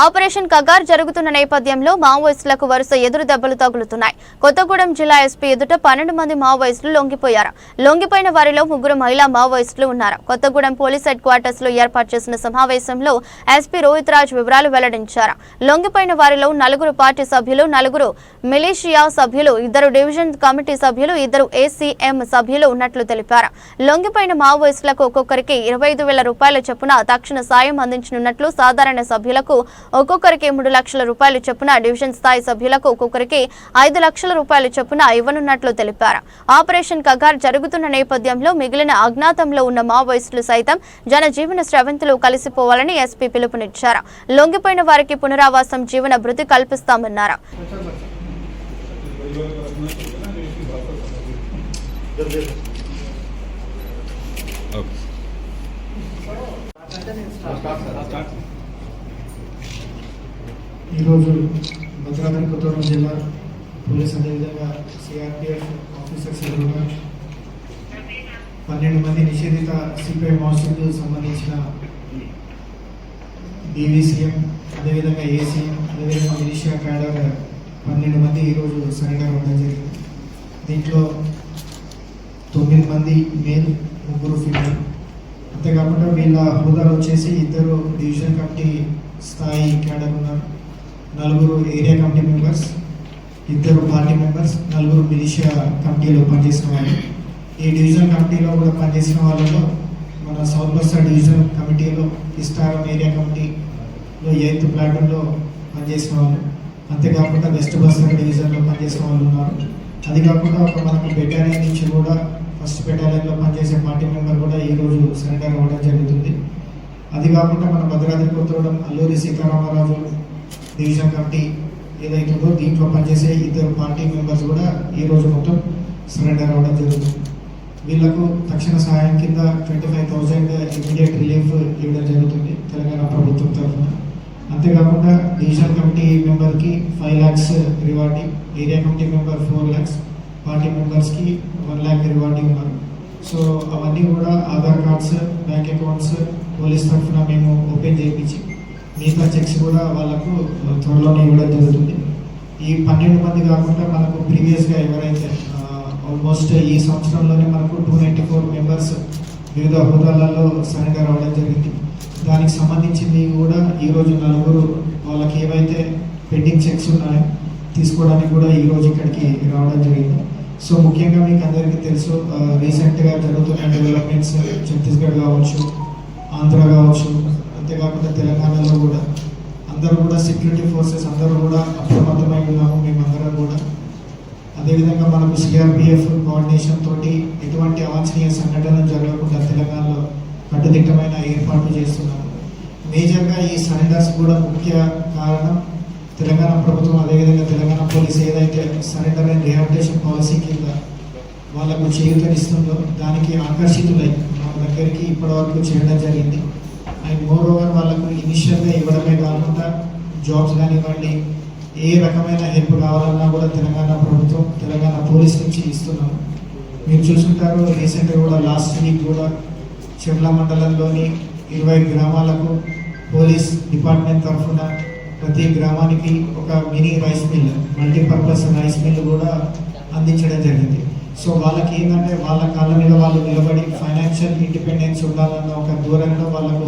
Operation Kagar జరుగుతున్న నేపథ్యంలో మావోయిస్టులకు వరుస ఎదురు దెబ్బలు తగులుతున్నాయి. కొత్తగూడెం జిల్లా ఎస్పీ ఎదుట పన్నెండు మంది మావోయిస్టులు లొంగిపోయారు. లొంగిపోయిన వారిలో ముగ్గురు మహిళా మావోయిస్టులు ఉన్నారు. కొత్తగూడెం పోలీస్ హెడ్ క్వార్టర్స్లో ఏర్పాటు చేసిన సమావేశంలో ఎస్పీ రోహిత్ రాజ్ వివరాలు వెల్లడించారు. లొంగిపోయిన వారిలో నలుగురు పార్టీ సభ్యులు నలుగురు మిలీషియా సభ్యులు ఇద్దరు డివిజన్ కమిటీ సభ్యులు ఇద్దరు ఏసీఎం సభ్యులు ఉన్నట్లు తెలిపారు. లొంగిపోయిన మావోయిస్టులకు ఒక్కొక్కరికి ఇరవై ఐదు వేల రూపాయల చొప్పున తక్షణ సాయం అందించనున్నట్లు సాధారణ సభ్యులకు ఒక్కొక్కరికి మూడు లక్షల రూపాయలు చొప్పున డివిజన్ స్థాయి సభ్యులకు ఒక్కొక్కరికి ఐదు లక్షల రూపాయలు చొప్పున ఇవ్వనున్నట్లు తెలిపారు. ఆపరేషన్ కగార్ జరుగుతున్న నేపథ్యంలో మిగిలిన అజ్ఞాతంలో ఉన్న మావోయిస్టులు సైతం జనజీవన స్రవంతులు కలిసిపోవాలని ఎస్పీ పిలుపునిచ్చారు. లొంగిపోయిన వారికి పునరావాసం జీవన భృతి కల్పిస్తామన్నారు. ఓకే. ఈరోజు భద్రాద్రి కొత్తగూడెం జిల్లా పోలీస్ అదేవిధంగా సిఆర్పిఎఫ్ ఆఫీసర్స్ ఎదురుగా పన్నెండు మంది నిషేధిత సిపిఐ మాస్టర్కు సంబంధించిన బీవీసీఎం అదేవిధంగా ఏసీఎం అదేవిధంగా మిలిషియా క్యాడర్ పన్నెండు మంది ఈరోజు సరెండర్ అవ్వడం జరిగింది. దీంట్లో తొమ్మిది మంది మేల్ ముగ్గురు అంతే అంతేకాకుండా వీళ్ళ హోదాలు వచ్చేసి ఇద్దరు డివిజన్ కమిటీ స్థాయి క్యాడర్ ఉన్నారు. నలుగురు ఏరియా కమిటీ మెంబర్స్ ఇద్దరు పార్టీ మెంబర్స్ నలుగురు మిలిషియా కమిటీలో పనిచేసిన వాళ్ళు. ఈ డివిజన్ కమిటీలో కూడా పనిచేసిన వాళ్ళలో మన సౌత్ బస్తా డివిజన్ కమిటీలో ఇస్టారం ఏరియా కమిటీలో ఎయిత్ ప్లాటూన్లో పనిచేసిన వాళ్ళు. అంతేకాకుండా వెస్ట్ బస్తా డివిజన్లో పనిచేసిన వాళ్ళు ఉన్నారు. అది కాకుండా ఒక మనకు బెటాలియన్ నుంచి కూడా ఫస్ట్ బెటాలియన్లో పనిచేసే పార్టీ మెంబర్ కూడా ఈ రోజు సరెండర్ అవ్వడం జరుగుతుంది. అది కాకుండా మన భద్రాద్రి కొత్తగూడెం అల్లూరి సీతారామరాజు డివిజన్ కమిటీ ఏదైతే ఉందో దీంట్లో పనిచేసే ఇద్దరు పార్టీ మెంబర్స్ కూడా ఈ రోజు మొత్తం సరెండర్ అవ్వడం జరుగుతుంది. వీళ్ళకు తక్షణ సహాయం కింద twenty five thousand immediate relief ఇవ్వడం జరుగుతుంది తెలంగాణ ప్రభుత్వం తరఫున. అంతేకాకుండా divisional committee మెంబర్కి five lakhs rewarding area committee member four lakhs party మెంబర్స్కి వన్ ల్యాక్ రివార్డింగ్ ఉన్నారు. సో అవన్నీ కూడా Aadhaar cards bank accounts police తరఫున మేము ఓపెన్ చేయించి మిగతా చెక్స్ కూడా వాళ్ళకు త్వరలోనే ఇవ్వడం జరుగుతుంది. ఈ పన్నెండు మంది కాకుండా మనకు ప్రీవియస్గా ఎవరైతే ఆల్మోస్ట్ ఈ సంవత్సరంలోనే మనకు టూ నైంటీ ఫోర్ మెంబర్స్ వివిధ హోదాలలో సరెండర్ అవ్వడం జరిగింది. దానికి సంబంధించింది కూడా ఈరోజు నలుగురు వాళ్ళకి ఏవైతే పెండింగ్ చెక్స్ ఉన్నాయో తీసుకోవడానికి కూడా ఈరోజు ఇక్కడికి రావడం జరిగింది. సో ముఖ్యంగా మీకు అందరికీ తెలుసు రీసెంట్గా జరుగుతున్న డెవలప్మెంట్స్ ఛత్తీస్గఢ్ కావచ్చు ఆంధ్ర కావచ్చు అంతేకాకుండా తెలంగాణ కూడా అందరూ కూడా సెక్యూరిటీ ఫోర్సెస్ అందరూ కూడా అప్రమత్తమై ఉన్నాము మేమందరం కూడా. అదేవిధంగా మనకు సిఆర్పిఎఫ్ కోఆర్డినేషన్ తోటి ఎటువంటి అవాంఛనీయ సంఘటనలు జరగకుండా తెలంగాణలో కట్టుదిట్టమైన ఏర్పాట్లు చేస్తున్నాము. మేజర్గా ఈ సరెండర్స్ కూడా ముఖ్య కారణం తెలంగాణ ప్రభుత్వం అదేవిధంగా తెలంగాణ పోలీస్ ఏదైతే సరెండర్ అండ్ రిహాబిటేషన్ పాలసీ కింద వాళ్ళకు చేయూతనిస్తుందో దానికి ఆకర్షితులై మన దగ్గరికి ఇప్పటివరకు చేయడం జరిగింది. అండ్ మోర్ ఓవర్ వాళ్ళకు ఇనిషియల్గా ఇవ్వడమే కాకుండా జాబ్స్ కానివ్వండి ఏ రకమైన హెల్ప్ కావాలన్నా కూడా తెలంగాణ ప్రభుత్వం తెలంగాణ పోలీస్ నుంచి ఇస్తున్నాం మీరు చూసుకుంటారు రీసెంట్గా కూడా లాస్ట్ వీక్ కూడా చెర్ల మండలంలోని ఇరవై గ్రామాలకు పోలీస్ డిపార్ట్మెంట్ తరఫున ప్రతి గ్రామానికి ఒక mini rice mill multipurpose rice mill కూడా అందించడం జరిగింది. సో వాళ్ళకి ఏంటంటే వాళ్ళ కాళ్ళ మీద వాళ్ళు నిలబడి ఫైనాన్షియల్ ఇండిపెండెన్స్ ఉండాలన్న ఒక దూరంలో వాళ్ళకు